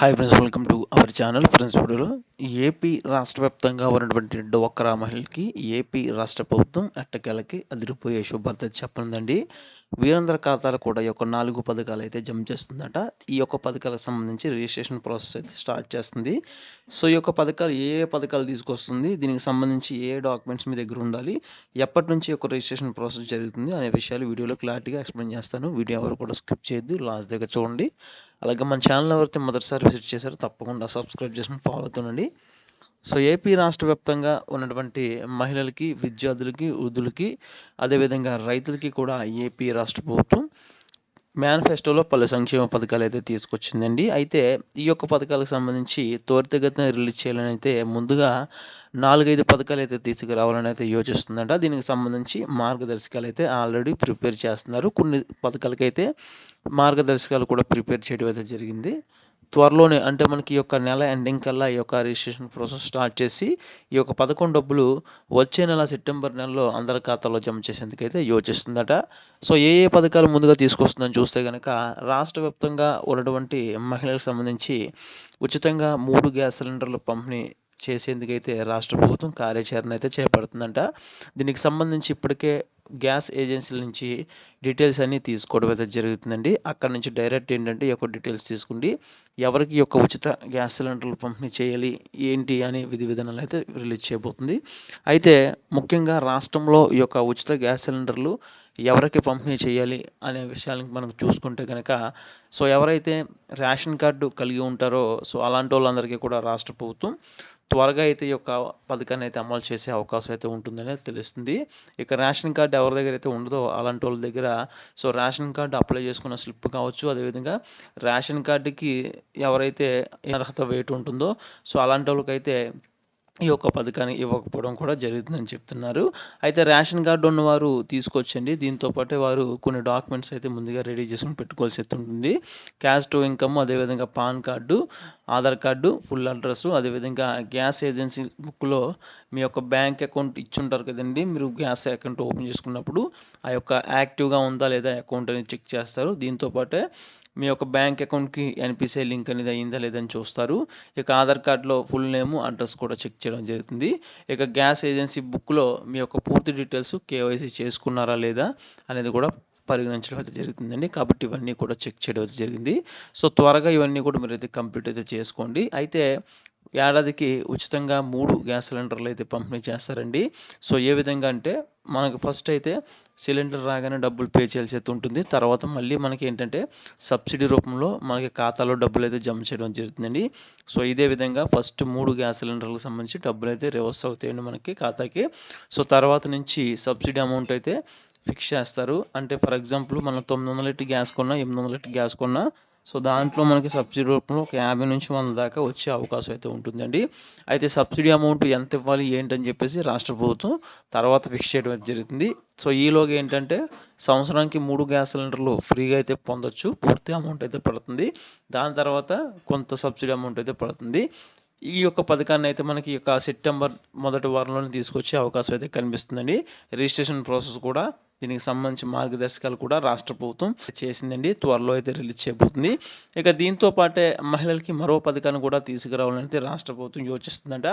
Hi friends welcome to our channel friends వీడియోలో AP రాష్ట్ర వ్యాప్తంగా ఉన్నటువంటి డోక్రా మహిళకి ఏపీ రాష్ట్ర ప్రభుత్వం ఎట్టకేలకి అదిరిపోయే శుభార్త చెప్పనుందండి. వీరందరి ఖాతాలు కూడా ఈ యొక్క నాలుగు పథకాలు అయితే జమ చేస్తుందట. ఈ యొక్క పథకాలకు సంబంధించి రిజిస్ట్రేషన్ ప్రాసెస్ అయితే స్టార్ట్ చేస్తుంది. సో ఈ యొక్క పథకాలు ఏ ఏ పథకాలు తీసుకొస్తుంది? దీనికి సంబంధించి ఏ డాక్యుమెంట్స్ మీ దగ్గర ఉండాలి? ఎప్పటి నుంచి ఒక రిజిస్ట్రేషన్ ప్రాసెస్ జరుగుతుంది? అనే విషయాలు వీడియోలో క్లారిటీగా ఎక్స్ప్లెయిన్ చేస్తాను. వీడియో ఎవరు కూడా స్కిప్ చేయొద్దు. లాస్ట్ దగ్గర చూడండి. అలాగే మన ఛానల్ ఎవరైతే మొదటిసారి విజిట్ చేశారో తప్పకుండా సబ్స్క్రైబ్ చేసుకుని ఫాలో అవుతుండండి. సో ఏపీ రాష్ట్ర వ్యాప్తంగా ఉన్నటువంటి మహిళలకి విద్యార్థులకి వృద్ధులకి అదేవిధంగా రైతులకి కూడా ఏపీ రాష్ట్ర ప్రభుత్వం మేనిఫెస్టోలో పలు సంక్షేమ పథకాలు అయితే తీసుకొచ్చిందండి. అయితే ఈ యొక్క పథకాలకు సంబంధించి త్వరితగతిన రిలీజ్ చేయాలని అయితే ముందుగా నాలుగైదు పథకాలు అయితే తీసుకురావాలని అయితే యోచిస్తుందంట. దీనికి సంబంధించి మార్గదర్శకాలు అయితే ఆల్రెడీ ప్రిపేర్ చేస్తున్నారు. కొన్ని పథకాలకైతే మార్గదర్శకాలు కూడా ప్రిపేర్ చేయడం అయితే జరిగింది. త్వరలోనే అంటే మనకి ఈ యొక్క నెల ఎండింగ్ కల్లా ఈ యొక్క రిజిస్ట్రేషన్ ప్రాసెస్ స్టార్ట్ చేసి ఈ యొక్క పథకం డబ్బులు వచ్చే నెల సెప్టెంబర్ నెలలో అందరి ఖాతాలో జమ చేసేందుకైతే యోచిస్తుందట. సో ఏ ఏ పథకాలు ముందుగా తీసుకొస్తుందని చూస్తే కనుక రాష్ట్ర వ్యాప్తంగా ఉన్నటువంటి మహిళలకు సంబంధించి ఉచితంగా మూడు గ్యాస్ సిలిండర్లు పంపిణీ చేసేందుకైతే రాష్ట్ర ప్రభుత్వం కార్యాచరణ అయితే చేపడుతుందంట. దీనికి సంబంధించి ఇప్పటికే గ్యాస్ ఏజెన్సీల నుంచి డీటెయిల్స్ అన్నీ తీసుకోవడం అయితే జరుగుతుందండి. అక్కడ నుంచి డైరెక్ట్ ఏంటంటే ఈ యొక్క డీటెయిల్స్ తీసుకుండి ఎవరికి యొక్క ఉచిత గ్యాస్ సిలిండర్లు పంపిణీ చేయాలి ఏంటి అనే విధి విధానాలు అయితే రిలీజ్ చేయబోతుంది. అయితే ముఖ్యంగా రాష్ట్రంలో ఈ యొక్క ఉచిత గ్యాస్ సిలిండర్లు ఎవరికి పంపిణీ చేయాలి అనే విషయాలను మనం చూసుకుంటే కనుక సో ఎవరైతే రేషన్ కార్డు కలిగి ఉంటారో సో అలాంటి వాళ్ళందరికీ కూడా రాష్ట్ర ప్రభుత్వం త్వరగా అయితే ఈ యొక్క పథకాన్ని అయితే అమలు చేసే అవకాశం అయితే ఉంటుందని తెలుస్తుంది. ఇక రేషన్ కార్డు ఎవరి దగ్గర అయితే ఉండదో అలాంటి వాళ్ళ దగ్గర సో రేషన్ కార్డు అప్లై చేసుకున్న స్లిప్ కావచ్చు అదేవిధంగా రేషన్ కార్డుకి ఎవరైతే అర్హత వెయిట్ ఉంటుందో సో అలాంటి వాళ్ళకైతే ఈ యొక్క పథకాన్ని ఇవ్వకపోవడం కూడా జరుగుతుందని చెప్తున్నారు. అయితే రేషన్ కార్డు ఉన్నవారు తీసుకొచ్చండి. దీంతో పాటే వారు కొన్ని డాక్యుమెంట్స్ అయితే ముందుగా రెడీ చేసుకుని పెట్టుకోవాల్సి ఉంటుంది. క్యాష్ టు ఇన్కమ్ అదేవిధంగా PAN card Aadhaar card full address అదేవిధంగా గ్యాస్ ఏజెన్సీ బుక్లో మీ యొక్క బ్యాంక్ అకౌంట్ ఇచ్చుంటారు కదండి. మీరు గ్యాస్ అకౌంట్ ఓపెన్ చేసుకున్నప్పుడు ఆ యొక్క యాక్టివ్గా ఉందా లేదా అకౌంట్ అనేది చెక్ చేస్తారు. దీంతో పాటే మీ యొక్క బ్యాంక్ అకౌంట్కి ఎన్పిసిఐ లింక్ అనేది అయిందా లేదని చూస్తారు. ఇక ఆధార్ కార్డులో ఫుల్ నేము అడ్రస్ కూడా చెక్ చేయడం జరుగుతుంది. ఇక గ్యాస్ ఏజెన్సీ బుక్లో మీ యొక్క పూర్తి డీటెయిల్స్ కేవైసీ చేసుకున్నారా లేదా అనేది కూడా పరిగణించడం అయితే జరుగుతుందండి కాబట్టి ఇవన్నీ కూడా చెక్ చేయడం అయితే జరిగింది. సో త్వరగా ఇవన్నీ కూడా మీరు అయితే కంప్లీట్ అయితే చేసుకోండి. అయితే ఏడాదికి ఉచితంగా మూడు గ్యాస్ సిలిండర్లు అయితే పంపిణీ చేస్తారండి. సో ఏ విధంగా అంటే మనకు ఫస్ట్ అయితే సిలిండర్ రాగానే డబ్బులు పే చేయాల్సి అయితే ఉంటుంది. తర్వాత మళ్ళీ మనకి ఏంటంటే సబ్సిడీ రూపంలో మనకి ఖాతాలో డబ్బులు అయితే జమ చేయడం జరుగుతుందండి. సో ఇదే విధంగా ఫస్ట్ మూడు గ్యాస్ సిలిండర్లకు సంబంధించి డబ్బులు అయితే రివర్స్ అవుతాయండి మనకి ఖాతాకి. సో తర్వాత నుంచి సబ్సిడీ అమౌంట్ అయితే ఫిక్స్ చేస్తారు. అంటే ఫర్ ఎగ్జాంపుల్ మనం తొమ్మిది వందల లీటర్ గ్యాస్ కొన్నా ఎనిమిది వందల లీటర్ గ్యాస్ కొన్నా సో దాంట్లో మనకి సబ్సిడీ రూపంలో ఒక యాభై నుంచి వంద దాకా వచ్చే అవకాశం అయితే ఉంటుందండి. అయితే సబ్సిడీ అమౌంట్ ఎంత ఇవ్వాలి ఏంటని చెప్పేసి రాష్ట్ర ప్రభుత్వం తర్వాత ఫిక్స్ చేయడం అయితే జరుగుతుంది. సో ఈలోగా ఏంటంటే సంవత్సరానికి మూడు గ్యాస్ సిలిండర్లు ఫ్రీగా అయితే పొందొచ్చు. పూర్తి అమౌంట్ అయితే పడుతుంది. దాని తర్వాత కొంత సబ్సిడీ అమౌంట్ అయితే పడుతుంది. ఈ యొక్క పథకాన్ని అయితే మనకి ఈ యొక్క సెప్టెంబర్ మొదటి వారంలోనే తీసుకొచ్చే అవకాశం అయితే కనిపిస్తుందండి. రిజిస్ట్రేషన్ ప్రాసెస్ కూడా దీనికి సంబంధించి మార్గదర్శకాలు కూడా రాష్ట్ర ప్రభుత్వం చేసిందండి. త్వరలో అయితే రిలీజ్ చేయబోతుంది. ఇక దీంతో పాటే మహిళలకి మరో పథకాన్ని కూడా తీసుకురావాలని అయితే రాష్ట్ర ప్రభుత్వం యోచిస్తుందంట.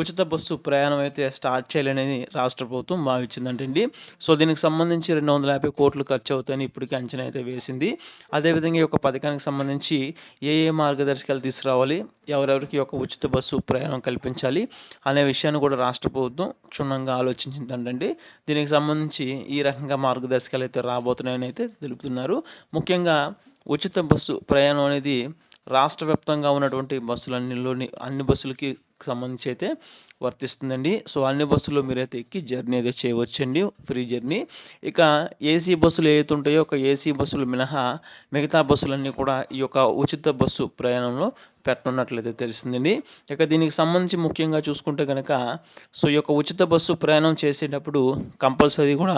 ఉచిత బస్సు ప్రయాణం అయితే స్టార్ట్ చేయాలనేది రాష్ట్ర ప్రభుత్వం భావించిందంటండి. సో దీనికి సంబంధించి రెండు వందల యాభై కోట్లు ఖర్చు అవుతాయని ఇప్పటికీ అంచనా అయితే వేసింది. అదేవిధంగా ఈ యొక్క పథకానికి సంబంధించి ఏ ఏ మార్గదర్శకాలు తీసుకురావాలి ఎవరెవరికి యొక్క ఉచిత బస్సు ప్రయాణం కల్పించాలి అనే విషయాన్ని కూడా రాష్ట్ర ప్రభుత్వం క్షుణ్ణంగా ఆలోచించిందంటండి. దీనికి సంబంధించి ఈ రకంగా మార్గదర్శకాలు అయితే రాబోతున్నాయని అయితే తెలుపుతున్నారు. ముఖ్యంగా ఉచిత బస్సు ప్రయాణం అనేది రాష్ట్ర వ్యాప్తంగా ఉన్నటువంటి బస్సులన్నిలోని అన్ని బస్సులకి సంబంధించి అయితే వర్తిస్తుందండి. సో అన్ని బస్సుల్లో మీరైతే ఎక్కి జర్నీ అయితే చేయవచ్చండి. Free journey. ఇక ఏసీ బస్సులు ఏవైతే ఉంటాయో ఒక ఏసీ బస్సులు మినహా మిగతా బస్సులన్నీ కూడా ఈ యొక్క ఉచిత బస్సు ప్రయాణంలో పెట్టనున్నట్లయితే తెలిసిందండి ఇక దీనికి సంబంధించి ముఖ్యంగా చూసుకుంటే కనుక సో ఈ యొక్క ఉచిత బస్సు ప్రయాణం చేసేటప్పుడు కంపల్సరీ కూడా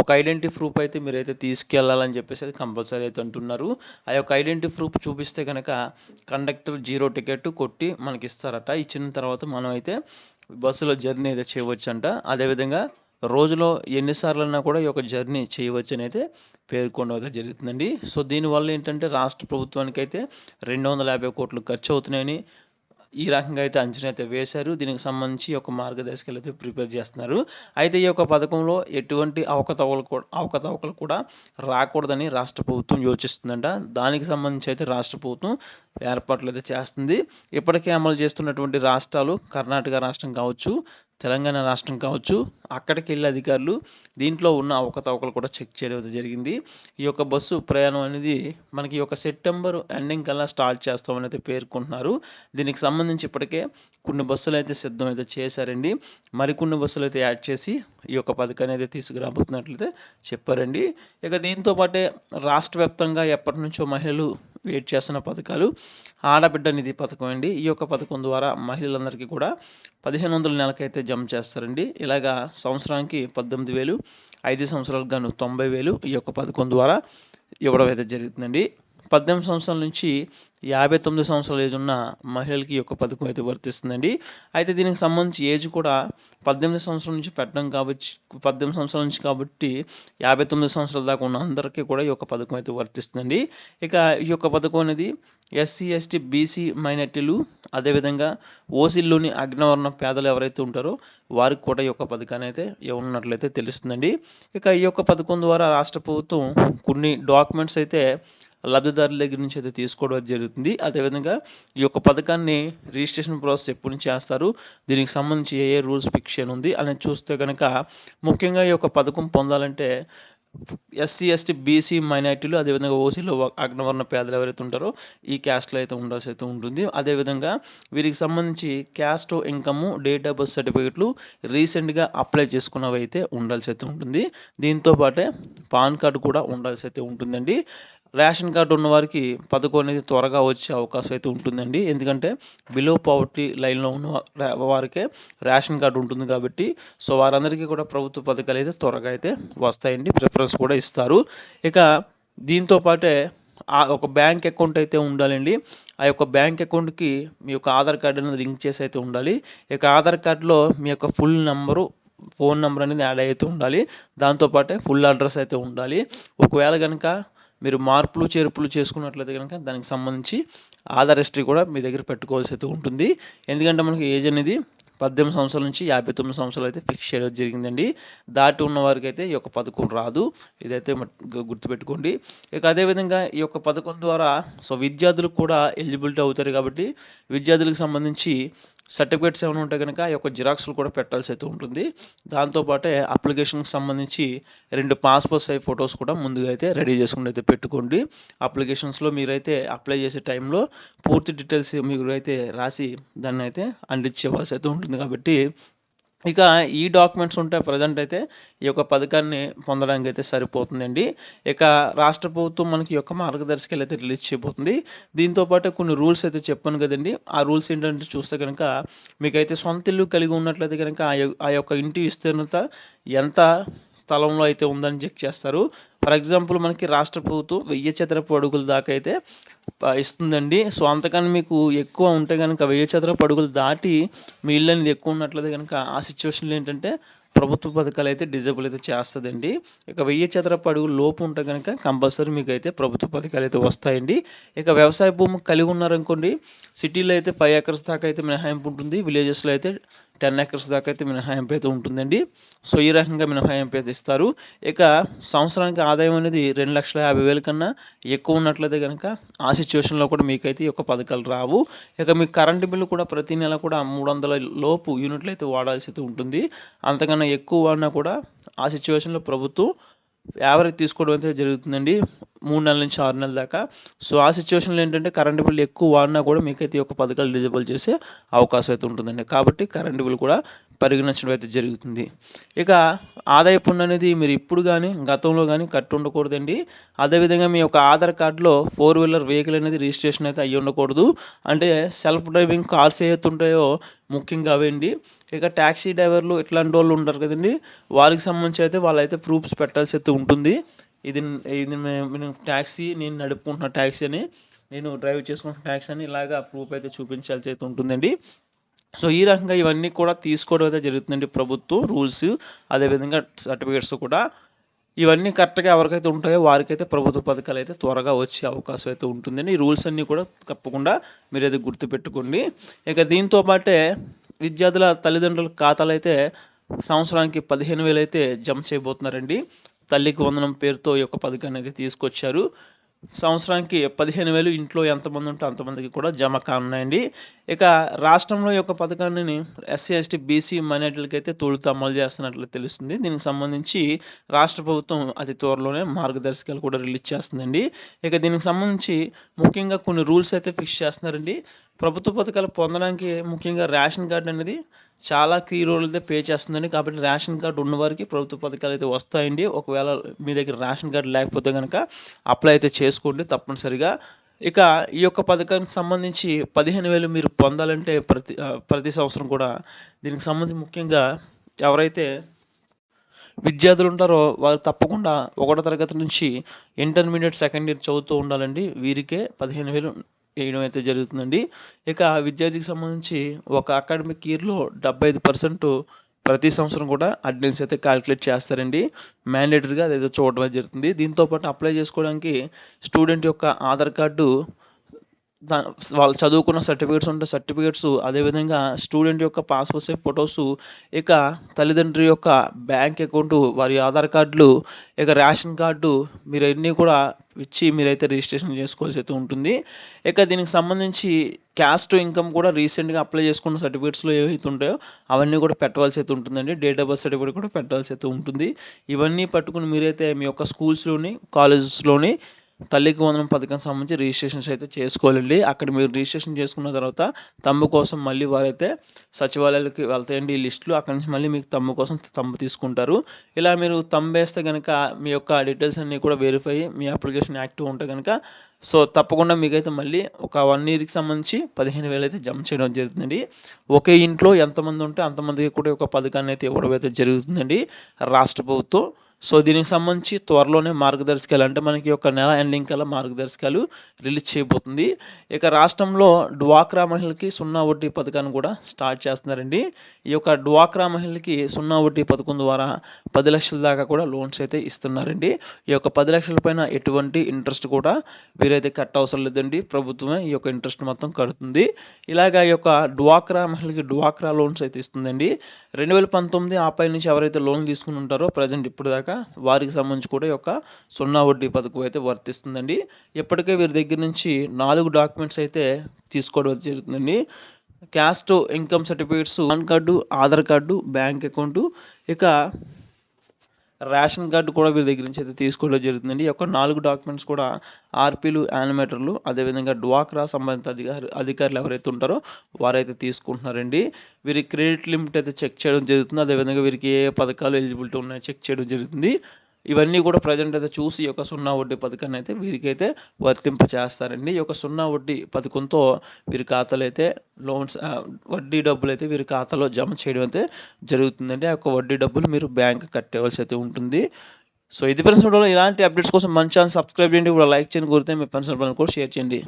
ఒక ఐడెంటిటీ ప్రూఫ్ అయితే మీరైతే తీసుకెళ్ళాలని చెప్పేసి అది కంపల్సరీ అయితే అంటున్నారు. ఆ యొక్క ఐడెంటిటీ ప్రూఫ్ చూపిస్తే కనుక కండక్టర్ జీరో టికెట్ కొట్టి మనకి ఇస్తారట ఇచ్చిన తర్వాత మనం అయితే బస్సులో జర్నీ అయితే చేయవచ్చంట. అదేవిధంగా రోజులో ఎన్నిసార్లైనా కూడా ఈ యొక్క జర్నీ చేయవచ్చు అని అయితే పేర్కొనడం జరుగుతుందండి. సో దీనివల్ల ఏంటంటే రాష్ట్ర ప్రభుత్వానికి అయితే రెండు వందల యాభై కోట్లు ఖర్చు అవుతున్నాయని ఈ రకంగా అయితే అంచనా అయితే వేశారు. దీనికి సంబంధించి ఒక మార్గదర్శకాలు అయితే ప్రిపేర్ చేస్తున్నారు. అయితే ఈ యొక్క పథకంలో ఎటువంటి అవకతవకలు కూడా అవకతవకలు కూడా రాకూడదని రాష్ట్ర ప్రభుత్వం యోచిస్తుందంట. దానికి సంబంధించి అయితే రాష్ట్ర ప్రభుత్వం ఏర్పాట్లు అయితే చేస్తుంది. ఇప్పటికే అమలు చేస్తున్నటువంటి రాష్ట్రాలు కర్ణాటక రాష్ట్రం కావచ్చు తెలంగాణ రాష్ట్రం కావచ్చు అక్కడికి వెళ్ళే అధికారులు దీంట్లో ఉన్న అవకతవకలు కూడా చెక్ చేయడం అయితే జరిగింది. ఈ యొక్క బస్సు ప్రయాణం అనేది మనకి ఈ యొక్క సెప్టెంబర్ ఎండింగ్ కల్లా స్టార్ట్ చేస్తామని అయితే పేర్కొంటున్నారు. దీనికి సంబంధించి ఇప్పటికే కొన్ని బస్సులు అయితే సిద్ధం అయితే చేశారండి. మరికొన్ని బస్సులు అయితే యాడ్ చేసి ఈ యొక్క పథకాన్ని అయితే తీసుకురాబోతున్నట్లయితే చెప్పారండి. ఇక దీంతో పాటే రాష్ట్ర వ్యాప్తంగా ఎప్పటి నుంచో మహిళలు వెయిట్ చేస్తున్న పథకాలు. ఆడబిడ్డ నిధి పథకం అండి. ఈ యొక్క పథకం ద్వారా మహిళలందరికీ కూడా పదిహేను వందల నెలకైతే జమ చేస్తారండి. ఇలాగా సంవత్సరానికి పద్దెనిమిది వేలు ఐదు సంవత్సరాలకు గాను తొంభై వేలు ఈ యొక్క పథకం ద్వారా ఇవ్వడం అయితే జరుగుతుందండి. పద్దెనిమిది సంవత్సరాల నుంచి యాభై తొమ్మిది సంవత్సరాల ఏజ్ ఉన్న మహిళలకి ఈ యొక్క పథకం అయితే వర్తిస్తుందండి. అయితే దీనికి సంబంధించి ఏజ్ కూడా పద్దెనిమిది సంవత్సరాల నుంచి పెట్టడం కాబట్టి పద్దెనిమిది సంవత్సరాల నుంచి కాబట్టి యాభై తొమ్మిది సంవత్సరాల దాకా ఉన్న అందరికీ కూడా ఈ యొక్క పథకం అయితే వర్తిస్తుందండి. ఇక ఈ యొక్క పథకం అనేది ఎస్సీ ఎస్టీ బీసీ మైనార్టీలు అదేవిధంగా ఓసీల్లోని అగ్నవర్ణ పేదలు ఎవరైతే ఉంటారో వారికి కూడా ఈ యొక్క పథకాన్ని అయితే ఉన్నట్లయితే తెలుస్తుందండి. ఇక ఈ యొక్క పథకం ద్వారా రాష్ట్ర ప్రభుత్వం కొన్ని డాక్యుమెంట్స్ అయితే లబ్ధిదారుల దగ్గర నుంచి అయితే తీసుకోవడం జరుగుతుంది. అదేవిధంగా ఈ యొక్క పథకాన్ని రిజిస్ట్రేషన్ ప్రాసెస్ ఎప్పటి నుంచి చేస్తారు? దీనికి సంబంధించి ఏ ఏ రూల్స్ ఫిక్షన్ ఉంది? అనేది చూస్తే కనుక ముఖ్యంగా ఈ యొక్క పథకం పొందాలంటే ఎస్సీ ఎస్టీ బీసీ మైనార్టీలు అదేవిధంగా ఓసీలో అగ్నవర్ణ పేదలు ఎవరైతే ఉంటారో ఈ క్యాస్ట్లో అయితే ఉండాల్సి అయితే ఉంటుంది. అదేవిధంగా వీరికి సంబంధించి caste income date of birth సర్టిఫికెట్లు రీసెంట్గా అప్లై చేసుకున్నవి అయితే ఉండాల్సి అయితే ఉంటుంది. దీంతో పాటే పాన్ కార్డు కూడా ఉండాల్సి అయితే ఉంటుందండి. రేషన్ కార్డు ఉన్న వారికి పథకం అనేది త్వరగా వచ్చే అవకాశం అయితే ఉంటుందండి. ఎందుకంటే బిలో పవర్టీ లైన్లో ఉన్న వారికే రేషన్ కార్డు ఉంటుంది కాబట్టి సో వారందరికీ కూడా ప్రభుత్వ పథకాలు అయితే త్వరగా అయితే వస్తాయండి. ప్రిఫరెన్స్ కూడా ఇస్తారు. ఇక దీంతో పాటే ఆ ఒక బ్యాంక్ అకౌంట్ అయితే ఉండాలండి. ఆ యొక్క బ్యాంక్ అకౌంట్కి మీ యొక్క ఆధార్ కార్డు అనేది లింక్ చేసి అయితే ఉండాలి. ఇక ఆధార్ కార్డులో మీ యొక్క ఫుల్ నెంబరు ఫోన్ నెంబర్ అనేది యాడ్ అయితే ఉండాలి. దాంతోపాటే ఫుల్ అడ్రస్ అయితే ఉండాలి. ఒకవేళ కనుక మీరు మార్పులు చేర్పులు చేసుకున్నట్లయితే కనుక దానికి సంబంధించి ఆధార్ హిస్టరీ కూడా మీ దగ్గర పెట్టుకోవాల్సి అయితే ఉంటుంది. ఎందుకంటే మనకి ఏజ్ అనేది పద్దెనిమిది సంవత్సరాల నుంచి యాభై తొమ్మిది సంవత్సరాలు అయితే ఫిక్స్ చేయడం జరిగిందండి. దాటి ఉన్న వారికి అయితే ఈ యొక్క పథకం రాదు. ఇదైతే గుర్తుపెట్టుకోండి. ఇక అదేవిధంగా ఈ యొక్క పథకం ద్వారా సో విద్యార్థులకు కూడా ఎలిజిబిలిటీ అవుతారు కాబట్టి విద్యార్థులకు సంబంధించి సర్టిఫికేట్స్ ఏమైనా ఉంటే కనుక ఆ యొక్క జిరాక్స్లు కూడా పెట్టాల్సి అయితే ఉంటుంది. దాంతోపాటే అప్లికేషన్కి సంబంధించి రెండు పాస్పోర్ట్ సైజ్ ఫొటోస్ కూడా ముందుగా అయితే రెడీ చేసుకుని అయితే పెట్టుకోండి. అప్లికేషన్స్లో మీరైతే అప్లై చేసే టైంలో పూర్తి డీటెయిల్స్ మీరు అయితే రాసి దాన్ని అయితే అందించేవాల్సి అయితే ఉంటుంది కాబట్టి ఇక ఈ డాక్యుమెంట్స్ ఉంటే ప్రజెంట్ అయితే ఈ యొక్క పథకాన్ని పొందడానికి అయితే సరిపోతుందండి. ఇక రాష్ట్ర ప్రభుత్వం మనకి యొక్క మార్గదర్శకాలు అయితే రిలీజ్ చేయబోతుంది. దీంతో పాటు కొన్ని రూల్స్ అయితే చెప్పాను కదండి. ఆ రూల్స్ ఏంటంటే చూస్తే కనుక మీకైతే సొంత ఇల్లు కలిగి ఉన్నట్లయితే కనుక ఆ ఆ యొక్క ఇంటి విస్తీర్ణత ఎంత స్థలంలో అయితే ఉందని చెక్ చేస్తారు. ఫర్ ఎగ్జాంపుల్ మనకి రాష్ట్ర ప్రభుత్వం వెయ్యి చదరపు అడుగుల దాకా అయితే ఇస్తుందండి. సో అంతకన్నా మీకు ఎక్కువ ఉంటే కనుక వెయ్యి చదరపు అడుగులు దాటి మీ ఇల్లు అనేది ఎక్కువ ఉన్నట్లయితే కనుక ఆ సిచ్యువేషన్లో ఏంటంటే ప్రభుత్వ పథకాలు అయితే డిజేబుల్ అయితే చేస్తుందండి. ఇక వెయ్యి చదరపు అడుగులు లోపు ఉంటే కనుక కంపల్సరీ మీకు అయితే ప్రభుత్వ పథకాలు అయితే వస్తాయండి. ఇక వ్యవసాయ భూమి కలిగి ఉన్నారనుకోండి సిటీలో అయితే ఫైవ్ ఎకర్స్ దాకా అయితే మినహాయింపు ఉంటుంది విలేజెస్లో అయితే టెన్ ఎకర్స్ దాకా అయితే మినహాయింపు అయితే ఉంటుందండి. సో ఈ రకంగా మినహాయింపు అయితే ఇస్తారు. ఇక సంవత్సరానికి ఆదాయం అనేది రెండు లక్షల యాభై వేల కన్నా ఎక్కువ ఉన్నట్లయితే కనుక ఆ సిచ్యువేషన్లో కూడా మీకైతే ఈ యొక్క పథకాలు రావు. ఇక మీ కరెంటు బిల్లు కూడా ప్రతి నెల కూడా మూడు వందల లోపు యూనిట్లు అయితే వాడాల్సి అయితే ఉంటుంది. అంతకన్నా ఎక్కువ వాడినా కూడా ఆ సిచ్యువేషన్లో ప్రభుత్వం యావరేజ్ తీసుకోవడం అయితే జరుగుతుందండి. మూడు నెలల నుంచి ఆరు నెలల దాకా. సో ఆ సిచ్యువేషన్లో ఏంటంటే కరెంటు బిల్ ఎక్కువ వాడినా కూడా మీకైతే ఈ యొక్క పథకాలు డిజేబుల్ చేసే అవకాశం అయితే ఉంటుందండి. కాబట్టి కరెంటు బిల్ కూడా పరిగణించడం అయితే జరుగుతుంది. ఇక ఆదాయ పన్ను అనేది మీరు ఇప్పుడు కానీ గతంలో కానీ కట్టి ఉండకూడదండి. అదేవిధంగా మీ యొక్క ఆధార్ కార్డులో ఫోర్ వీలర్ వెహికల్ అనేది రిజిస్ట్రేషన్ అయితే అయ్యి ఉండకూడదు. అంటే సెల్ఫ్ డ్రైవింగ్ కార్స్ ఏవైతే ఉంటాయో ముఖ్యంగా అవేండి ఇక ట్యాక్సీ డ్రైవర్లు ఇట్లాంటి వాళ్ళు ఉంటారు కదండి. వారికి సంబంధించి అయితే వాళ్ళైతే ప్రూఫ్స్ పెట్టాల్సి అయితే ఉంటుంది. ఇది ఇది నేను ట్యాక్సీ నేను నడుపుకుంటున్న ట్యాక్సీ అని నేను డ్రైవ్ చేసుకుంటున్న ట్యాక్సీ అని ఇలాగా ప్రూఫ్ అయితే చూపించాల్సి అయితే ఉంటుందండి. సో ఈ రకంగా ఇవన్నీ కూడా తీసుకోవడం అయితే జరుగుతుందండి ప్రభుత్వం రూల్స్ అదేవిధంగా సర్టిఫికేట్స్ కూడా. ఇవన్నీ కరెక్ట్గా ఎవరికైతే ఉంటాయో వారికైతే ప్రభుత్వ పథకాలు అయితే త్వరగా వచ్చే అవకాశం అయితే ఉంటుందండి. ఈ రూల్స్ అన్నీ కూడా తప్పకుండా మీరు అయితే గుర్తుపెట్టుకోండి. ఇక దీంతో పాటే విద్యార్థుల తల్లిదండ్రుల ఖాతాలు అయితే సంవత్సరానికి పదిహేను వేలు అయితే జమ చేయబోతున్నారండి. తల్లికి వందనం పేరుతో ఈ యొక్క పథకాన్ని అయితే తీసుకొచ్చారు. సంవత్సరానికి పదిహేను వేలు ఇంట్లో ఎంతమంది ఉంటే అంతమందికి కూడా జమ కానున్నాయండి. ఇక రాష్ట్రంలో యొక్క పథకాన్ని ఎస్సీ ఎస్టీ బీసీ మైనార్టీలకి అయితే తొలుత అమలు చేస్తున్నట్లు తెలుస్తుంది. దీనికి సంబంధించి రాష్ట్ర ప్రభుత్వం అతి త్వరలోనే మార్గదర్శకాలు కూడా రిలీజ్ చేస్తుందండి. ఇక దీనికి సంబంధించి ముఖ్యంగా కొన్ని రూల్స్ అయితే ఫిక్స్ చేస్తున్నారండి. ప్రభుత్వ పథకాలు పొందడానికి ముఖ్యంగా రేషన్ కార్డు అనేది చాలా కీ రోల్ అయితే పే చేస్తుందండి. కాబట్టి రేషన్ కార్డు ఉన్నవారికి ప్రభుత్వ పథకాలు అయితే వస్తాయండి. ఒకవేళ మీ దగ్గర రేషన్ కార్డు లేకపోతే కనుక అప్లై అయితే చేసుకోండి తప్పనిసరిగా. ఇక ఈ యొక్క పథకానికి సంబంధించి పదిహేను వేలు మీరు పొందాలంటే ప్రతి ప్రతి సంవత్సరం కూడా దీనికి సంబంధించి ముఖ్యంగా ఎవరైతే విద్యార్థులు ఉంటారో వారు తప్పకుండా ఒకటో తరగతి నుంచి ఇంటర్మీడియట్ సెకండ్ ఇయర్ చదువుతూ ఉండాలండి. వీరికే పదిహేను వేలు వేయడం అయితే జరుగుతుందండి. ఇక విద్యార్థికి సంబంధించి ఒక అకాడమిక్ ఇయర్లో డెబ్బై ఐదు పర్సెంట్ ప్రతి సంవత్సరం కూడా అటెండెన్స్ అయితే క్యాలిక్యులేట్ చేస్తారండి. మ్యాండేటరీగా అదైతే చూడడం జరుగుతుంది. దీంతో పాటు అప్లై చేసుకోవడానికి స్టూడెంట్ యొక్క ఆధార్ కార్డు వాళ్ళు చదువుకున్న సర్టిఫికేట్స్ ఉంటే సర్టిఫికేట్స్ అదేవిధంగా స్టూడెంట్ యొక్క పాస్పోర్ట్ సైజ్ ఫొటోస్ ఇక తల్లిదండ్రుల యొక్క బ్యాంక్ అకౌంట్ వారి ఆధార్ కార్డులు ఇక రేషన్ కార్డు మీరు అన్నీ కూడా ఇచ్చి మీరైతే రిజిస్ట్రేషన్ చేసుకోవాల్సి అయితే ఉంటుంది. ఇక దీనికి సంబంధించి క్యాస్ట్ ఇన్కమ్ కూడా రీసెంట్గా అప్లై చేసుకున్న సర్టిఫికేట్స్లో ఏవైతే ఉంటాయో అవన్నీ కూడా పెట్టవలసి అయితే ఉంటుందండి. డేట్ ఆఫ్ బర్త్ సర్టిఫికేట్ కూడా పెట్టవలసి అయితే ఉంటుంది. ఇవన్నీ పట్టుకుని మీరైతే మీ యొక్క స్కూల్స్లోని కాలేజెస్లోని తల్లికి వందనం పథకం సంబంధించి రిజిస్ట్రేషన్స్ అయితే చేసుకోవాలండి. అక్కడ మీరు రిజిస్ట్రేషన్ చేసుకున్న తర్వాత తమ్ము కోసం మళ్ళీ వారైతే సచివాలయాలకి వెళ్తాయండి ఈ లిస్టులు. అక్కడ నుంచి మళ్ళీ మీకు తమ్ము కోసం తమ్ము తీసుకుంటారు. ఇలా మీరు తమ్ము వేస్తే కనుక మీ యొక్క డీటెయిల్స్ అన్నీ కూడా వెరిఫై మీ అప్లికేషన్ యాక్టివ్ ఉంటే కనుక సో తప్పకుండా మీకైతే మళ్ళీ ఒక వన్ ఇయర్కి సంబంధించి పదిహేను వేలు అయితే జమ చేయడం జరుగుతుందండి. ఒకే ఇంట్లో ఎంతమంది ఉంటే అంతమందికి కూడా ఒక పథకాన్ని అయితే ఇవ్వడం అయితే జరుగుతుందండి రాష్ట్ర ప్రభుత్వం. సో దీనికి సంబంధించి త్వరలోనే మార్గదర్శకాలు అంటే మనకి ఒక నెల ఎండింగ్ కల్లా మార్గదర్శకాలు రిలీజ్ చేయబోతుంది. ఇక రాష్ట్రంలో డ్వాక్రా మహిళలకి సున్నా వడ్డీ పథకాన్ని కూడా స్టార్ట్ చేస్తున్నారండి. ఈ యొక్క డ్వాక్రా మహిళలకి సున్నా వడ్డీ పథకం ద్వారా పది లక్షల దాకా కూడా లోన్స్ అయితే ఇస్తున్నారండి. ఈ యొక్క పది లక్షల పైన ఎటువంటి ఇంట్రెస్ట్ కూడా మీరైతే కట్ట అవసరం లేదండి. ప్రభుత్వమే ఈ యొక్క ఇంట్రెస్ట్ మొత్తం కడుతుంది. ఇలాగా ఈ యొక్క డ్వాక్రా మహిళకి డ్వాక్రా లోన్స్ అయితే ఇస్తుందండి. రెండు వేల పంతొమ్మిది ఆ పై నుంచి ఎవరైతే లోన్ తీసుకుని ఉంటారో ప్రజెంట్ ఇప్పుడు దాకా వారికి సంబంధించి కూడా ఈ యొక్క సున్నా వడ్డీ పథకం అయితే వర్తిస్తుందండి. ఇప్పటికే వీరి దగ్గర నుంచి నాలుగు డాక్యుమెంట్స్ అయితే తీసుకోవడం జరుగుతుందండి caste income certificates PAN card Aadhaar card bank account ఇక రేషన్ కార్డు కూడా వీళ్ళ దగ్గర నుంచి అయితే తీసుకోవడం జరుగుతుందండి. ఈ యొక్క నాలుగు డాక్యుమెంట్స్ కూడా ఆర్పీలు యానిమేటర్లు అదేవిధంగా డ్వాక్రా సంబంధిత అధికారి అధికారులు ఎవరైతే ఉంటారో వారైతే తీసుకుంటున్నారండి. వీరి క్రెడిట్ లిమిట్ అయితే చెక్ చేయడం జరుగుతుంది. అదేవిధంగా వీరికి ఏ పథకాలు ఎలిజిబిలిటీ ఉన్నాయో చెక్ చేయడం జరుగుతుంది. ఇవన్నీ కూడా ప్రజెంట్ అయితే చూసి ఈ యొక్క సున్నా వడ్డీ పథకాన్ని అయితే వీరికైతే వర్తింప చేస్తారండి ఈ యొక్క సున్నా వడ్డీ పథకంతో వీరి ఖాతాలో అయితే లోన్స్ వడ్డీ డబ్బులు అయితే వీరి ఖాతాలో జమ చేయడం అయితే జరుగుతుందండి. ఆ యొక్క వడ్డీ డబ్బులు మీరు బ్యాంక్ కట్టేవలసి అయితే ఉంటుంది. సో ఇది ఫ్రెండ్స్ ఇలాంటి అప్డేట్స్ కోసం మంచి ఛానల్ సబ్స్క్రైబ్ చేయండి. కూడా లైక్ చేయండి. కోరితే మీ ఫ్రెండ్స్ కూడా షేర్ చేయండి.